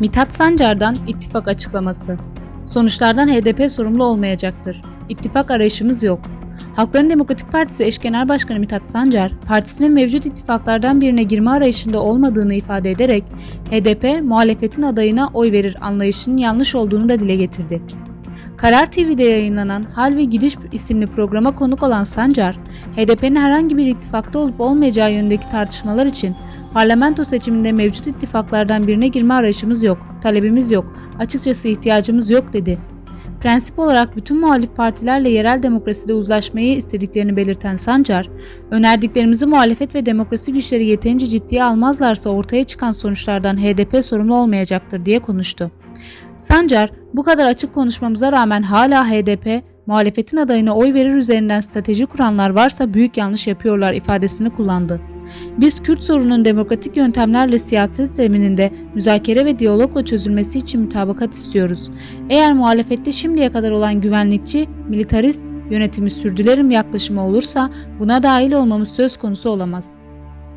Mithat Sancar'dan ittifak açıklaması. Sonuçlardan HDP sorumlu olmayacaktır. İttifak arayışımız yok. Halkların Demokratik Partisi eş genel başkanı Mithat Sancar, partisinin mevcut ittifaklardan birine girme arayışında olmadığını ifade ederek HDP muhalefetin adayına oy verir anlayışının yanlış olduğunu da dile getirdi. Karar TV'de yayınlanan Hal ve Gidiş isimli programa konuk olan Sancar, HDP'nin herhangi bir ittifakta olup olmayacağı yönündeki tartışmalar için parlamento seçiminde mevcut ittifaklardan birine girme arayışımız yok, talebimiz yok, açıkçası ihtiyacımız yok dedi. Prensip olarak bütün muhalif partilerle yerel demokraside uzlaşmayı istediklerini belirten Sancar, önerdiklerimizi muhalefet ve demokrasi güçleri yeterince ciddiye almazlarsa ortaya çıkan sonuçlardan HDP sorumlu olmayacaktır diye konuştu. Sancar, bu kadar açık konuşmamıza rağmen hala HDP, muhalefetin adayına oy verir üzerinden strateji kuranlar varsa büyük yanlış yapıyorlar ifadesini kullandı. Biz Kürt sorunun demokratik yöntemlerle siyaset zemininde müzakere ve diyalogla çözülmesi için mütabakat istiyoruz. Eğer muhalefette şimdiye kadar olan güvenlikçi, militarist, yönetimi sürdülerim yaklaşımı olursa buna dahil olmamız söz konusu olamaz.